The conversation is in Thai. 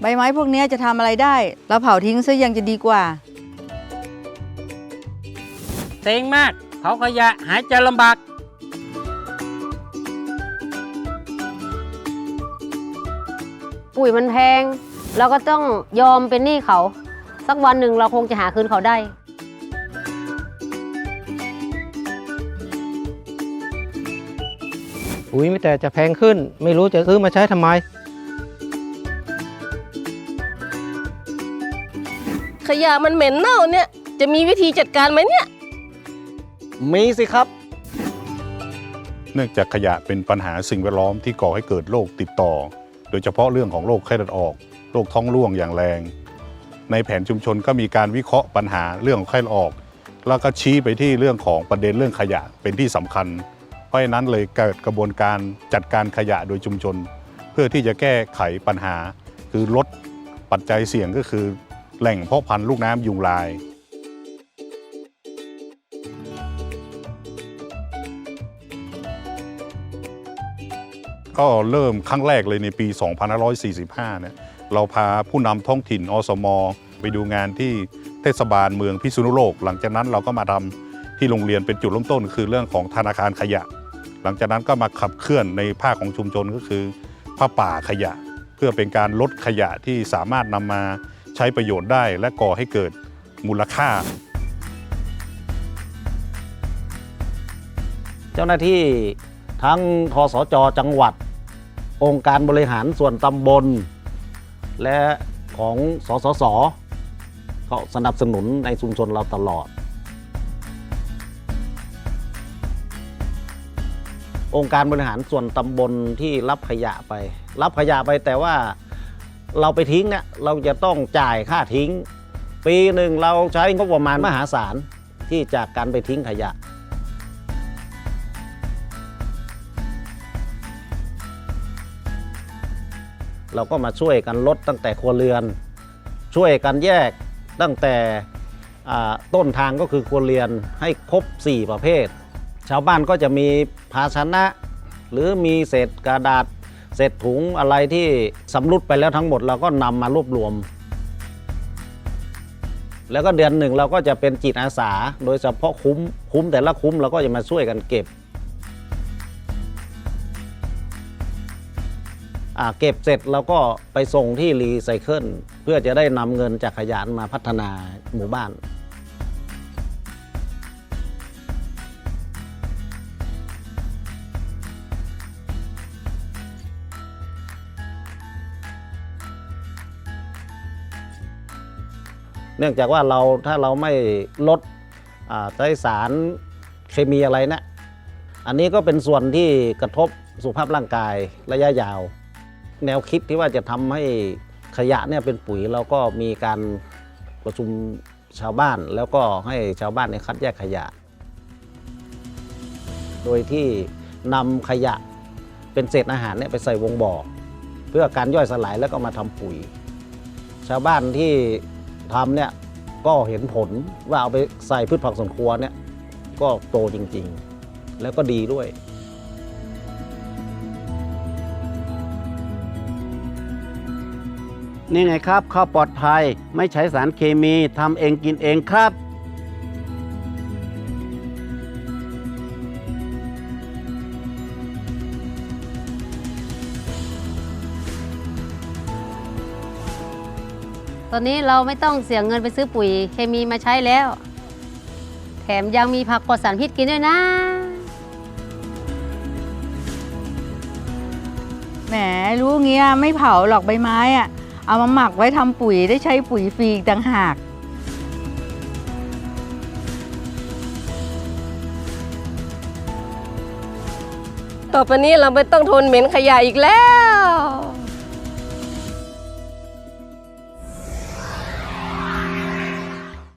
ใบไม้พวกเนี้ยจะทำอะไรได้ เราเผาทิ้งซะยังจะดีกว่า เซ็งมากเผาขยะหายใจลำบาก ปุ๋ยมันแพง เราก็ต้องยอมเป็นหนี้เขา สักวันหนึ่งเราคงจะหาคืนเขาได้ ปุ๋ยไม่แต่จะแพงขึ้น ไม่รู้จะซื้อมาใช้ทำไม ขยะมันเหม็นเน่าเนี่ย จะมีวิธีจัดการไหมเนี่ย มีสิครับ เนื่องจากขยะเป็นปัญหาสิ่งแวดล้อมที่ก่อให้เกิดโรคติดต่อ โดยเฉพาะเรื่องของโรคไข้เลือดออก โรคท้องร่วงอย่างแรง ในแผนชุมชนก็มีการวิเคราะห์ปัญหาเรื่องของไข้เลือดออก แล้วก็ชี้ไปที่เรื่องของประเด็นเรื่องขยะเป็นที่สำคัญ เพราะฉะนั้นเลยเกิดกระบวนการจัดการขยะโดยชุมชน เพื่อที่จะแก้ไขปัญหา คือลดปัจจัยเสี่ยงก็คือ แหล่งเพาะพันธุ์ลูกน้ำยุงลาย ก็เริ่มครั้งแรกเลยในปี 2545 เนี่ยเราพาผู้นำท้องถิ่นอสมไปดูงานที่เทศบาลเมืองพิษณุโลก หลังจากนั้นเราก็มาทำที่โรงเรียนเป็นจุดเริ่มต้น คือเรื่องของธนาคารขยะ หลังจากนั้นก็มาขับเคลื่อนในภาคของชุมชนก็คือผ้าป่าขยะ เพื่อเป็นการลดขยะที่สามารถนำมา ใช้ประโยชน์ได้และก่อให้เกิดมูลค่า เจ้าหน้าที่ทั้งทสจจังหวัด องค์การบริหารส่วนตำบล และของสสสก็สนับสนุนในชุมชนเราตลอด องค์การบริหารส่วนตำบลที่รับขยะไป รับขยะไปแต่ว่า เราไปทิ้งเนี่ยเราจะต้องจ่ายค่าทิ้ง ปีหนึ่งเราใช้งบประมาณมหาศาลที่จากการไปทิ้งขยะ เราก็มาช่วยกันลดตั้งแต่ครัวเรือน ช่วยกันแยกตั้งแต่ต้นทางก็คือครัวเรือนให้ครบ 4 ประเภท ชาวบ้านก็จะมีภาชนะ หรือมีเศษกระดาษ เศษถุงอะไรที่สำรุดไปแล้วทั้งหมดเราก็นำมารวบรวม แล้วก็เดือนหนึ่งเราก็จะเป็นจิตอาสา โดยเฉพาะคุ้มคุ้มแต่ละคุ้มเราก็จะมาช่วยกันเก็บเก็บเสร็จเราก็ไปส่งที่รีไซเคิลเพื่อจะได้นำเงินจากขยะมาพัฒนาหมู่บ้าน เนื่องจากว่าเราถ้าเราไม่ลดใช้สารเคมีอะไรนะอันนี้ก็เป็นส่วนที่กระทบสุขภาพร่างกายระยะยาว แนวคิดที่ว่าจะทำให้ขยะเนี่ยเป็นปุ๋ยเราก็มีการประชุมชาวบ้าน แล้วก็ให้ชาวบ้านเนี่ยคัดแยกขยะ โดยที่นำขยะเป็นเศษอาหารเนี่ยไปใส่วงบ่อ เพื่อการย่อยสลายแล้วก็มาทำปุ๋ย ชาวบ้านที่ ทำเนี่ยก็เห็นผลว่าเอาไปใส่พืชผักสวนครัวเนี่ยก็โตจริงๆ แล้วก็ดีด้วยนี่ไงครับข้าวปลอดภัยไม่ใช้สารเคมีทำเองกินเองครับ ตอนนี้เราไม่ต้องเสียเงินไปซื้อปุ๋ยเคมีมาใช้แล้ว แถมยังมีผักปลอดสารพิษกินด้วยนะ แหมรู้เงี้ยไม่เผาหรอกใบไม้อะเอามาหมักไว้ทำปุ๋ยได้ใช้ปุ๋ยฟรีอีกต่างหาก ต่อไปนี้เราไม่ต้องทนเหม็นขยะอีกแล้ว